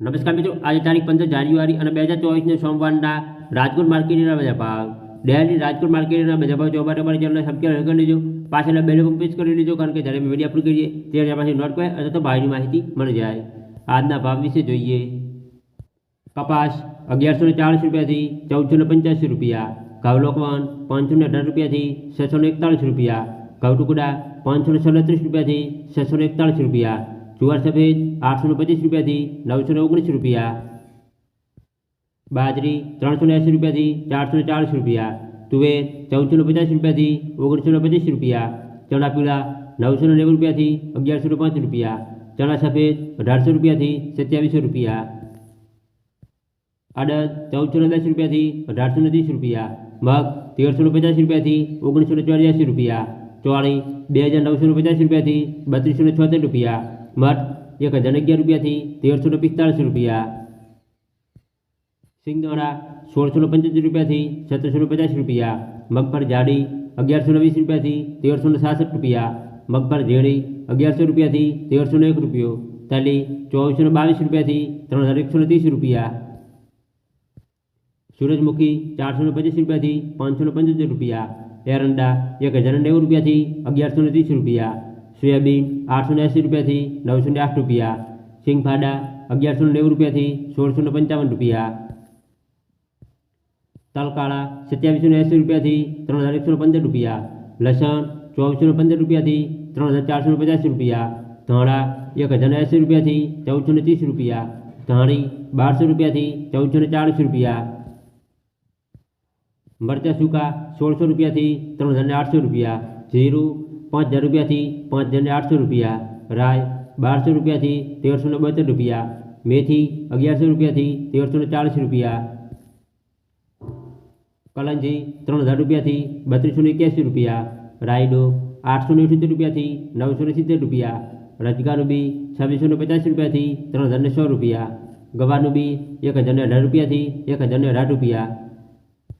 નમસ્કાર મિત્રો, આજે તારીખ પંદર જાન્યુઆરી અને બે હજાર ચોવીસને સોમવારના રાજકોટ માર્કેટના બજાર ભાવ. ડેલી રાજકોટ માર્કેટના બજાર ભાવ જોવા માટે ચેનલને સબસ્ક્રાઈબ કરી લેજો પાછળના બેલ પર પ્રેસ કરી લેજો, કારણ કે જ્યારે વીડિયો અપલોડ કરીએ ત્યારે પાછી નોટ કરે અથવા તો ભાવની માહિતી મળી જાય. આજના ભાવ વિશે જોઈએ. કપાસ અગિયારસો ને ચાળીસ રૂપિયાથી ચૌદસો ને પંચ્યાસી રૂપિયા. ઘઉં લોકવન પાંચસો ને અઢાર રૂપિયાથી છસો ને એકતાળીસ રૂપિયા. ઘઉં ટુકડા પાંચસો ને સડત્રીસ રૂપિયાથી છસો ને એકતાળીસ રૂપિયા. જુવાર સફેદ આઠસો ને પચીસ રૂપિયાથી નવસો ને ઓગણીસ રૂપિયા. બાજરી ત્રણસો એંસી રૂપિયાથી ચારસો ચાળીસ રૂપિયા. તુવેર ચૌદસો ને પચાસ રૂપિયાથી ઓગણીસો પચીસ રૂપિયા. ચણા પીળા નવસો નેવું રૂપિયાથી અગિયારસો પાંચ રૂપિયા. ચણા સફેદ અઢારસો રૂપિયાથી સત્યાવીસો રૂપિયા. અડદ ચૌદસો દસ રૂપિયાથી અઢારસો ને ત્રીસ રૂપિયા. મગ તેરસો ને પચાસ રૂપિયાથી ઓગણીસો ચોર્યાસી રૂપિયા. ચોળી બે હજાર નવસો ને પચાસ રૂપિયાથી બત્રીસો છોતેર રૂપિયા. મઠ એક હજાર અગિયાર રૂપિયાથી તેરસો ને પિસ્તાળીસ રૂપિયા સિંગદાણા સોળસો ને પંચોતેર રૂપિયાથી સત્તરસો ને પચાસ રૂપિયા મગફળ જાડી અગિયારસો ને વીસ રૂપિયાથી તેરસો ને સાસઠ રૂપિયા મગફળ ઝેડી અગિયારસો રૂપિયાથી તેરસો ને એક રૂપિયો તલી ચોવીસો ને બાવીસ રૂપિયાથી ત્રણ હજાર એકસો ને ત્રીસ રૂપિયા સૂરજમુખી ચારસો ને પચીસ રૂપિયાથી પાંચસો ને પંચોતેર રૂપિયા એરંડા એક હજાર નેવું રૂપિયાથી અગિયારસો ને ત્રીસ રૂપિયા સોયાબીન આઠસો ને એંસી રૂપિયાથી નવસો ને આઠ રૂપિયા સિંગફાડા અગિયારસો ને નેવું રૂપિયાથી સોળસો ને પંચાવન રૂપિયા તલકાળા સત્યાવીસો ને એંસી રૂપિયાથી ત્રણ હજાર એકસો ને પંદર રૂપિયા લસણ ચોવીસો ને પંદર રૂપિયાથી ત્રણ હજાર ચારસો ને પચાસ રૂપિયા ધાણા એક હજાર ને એંસી રૂપિયાથી ચૌદસો ને ત્રીસ રૂપિયા ધાણી બારસો રૂપિયાથી ચૌદસો ને ચાળીસ રૂપિયા મરચાં સૂકા સોળસો રૂપિયાથી ત્રણ હજાર ને આઠસો રૂપિયા જીરું પાંચ હજાર રૂપિયાથી પાંચ હજારને આઠસો રૂપિયા, રાય બારસો રૂપિયાથી તેરસો ને બોતેર રૂપિયા, મેથી અગિયારસો રૂપિયાથી તેરસો ને ચાળીસ રૂપિયા, કલંજી ત્રણ હજાર રૂપિયાથી બત્રીસો ને એક્યાસી રૂપિયા, રાયડો આઠસો ને અઠ્યોતેર રૂપિયાથી નવસો ને સિત્તેર રૂપિયા, રજગાનું બી છવ્વીસો ને પચાસ રૂપિયાથી ત્રણ હજાર ને સો રૂપિયા ગવાનું બી એક હજાર ને અઢાર રૂપિયાથી એક હજાર ને અઢાર રૂપિયા